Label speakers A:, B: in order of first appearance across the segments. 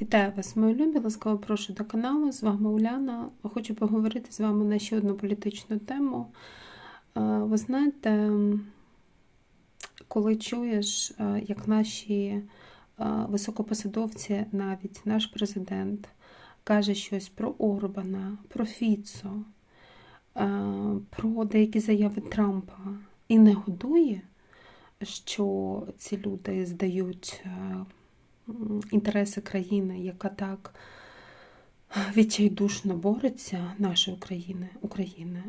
A: Вітаю вас, мої любі, ласкаво прошу до каналу. З вами Уляна. Хочу поговорити з вами на ще одну політичну тему. Е, Ви знаєте, коли чуєш, е, як наші е, високопосадовці, навіть наш президент, каже щось про Орбана, про Фіцо, про деякі заяви Трампа і не годує, що ці люди здають інтереси країни, яка так відчайдушно бореться, нашої України, України,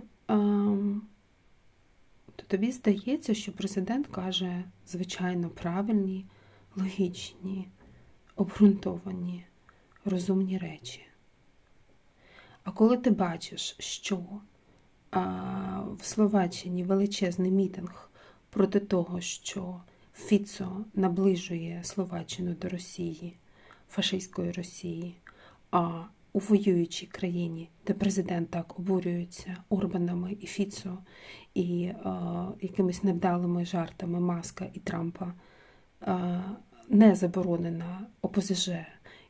A: то тобі здається, що президент каже звичайно правильні, логічні, обґрунтовані, розумні речі. А коли ти бачиш, що в Словаччині величезний мітинг проти того, що Фіцо наближує Словаччину до Росії, фашистської Росії, а у воюючій країні, де президент так обурюється Орбанами і Фіцо, і е, якимись невдалими жартами Маска і Трампа, е, не заборонена ОПЗЖ,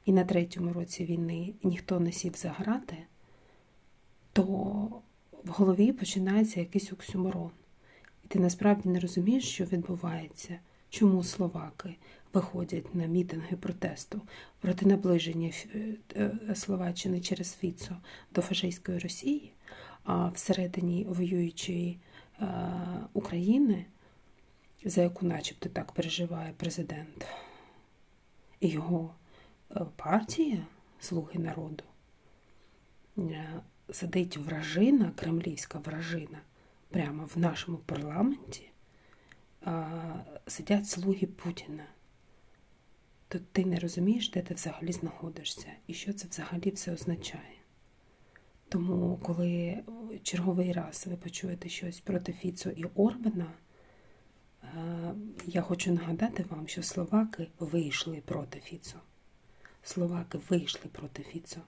A: і на третьому році війни ніхто не сів за грати, то в голові починається якийсь оксюморон. І ти насправді не розумієш, що відбувається чому словаки виходять на мітинги протесту? Проти наближення е, е, Словаччини через Фіцо до фашистської Росії, а всередині воюючої е, України, за яку начебто так переживає президент, і його партія Слуги народу, сидить вражина, кремлівська вражина прямо в нашому парламенті сидять слуги Путіна, то ти не розумієш, де ти взагалі знаходишся і що це взагалі все означає. Тому, коли черговий раз ви почуєте щось проти Фіцо і Орбана, я хочу нагадати вам, що словаки вийшли проти Фіцо. Словаки вийшли проти Фіцо.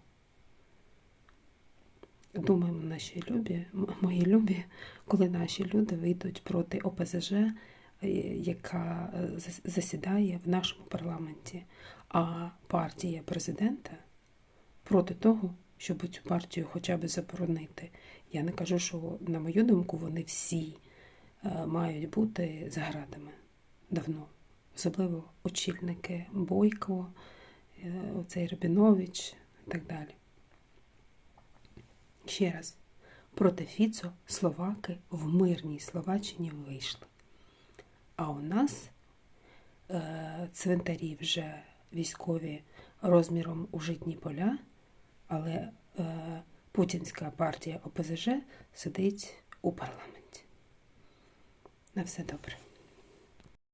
A: Думаємо, наші любі, мої любі, коли наші люди вийдуть проти ОПЗЖ яка е, засідає в нашому парламенті, а партія президента проти того, щоб цю партію хоча б заборонити. Я не кажу, що, на мою думку, вони всі е, мають бути за давно, особливо очільники Бойко, оцей Рабінович і так далі. Ще раз, проти Фіцо словаки в мирній Словаччині вийшли. А у нас е, цвинтарі вже військові розміром у житні поля, але е, Путінська партія ОПЗЖ сидить у парламенті. На все добре.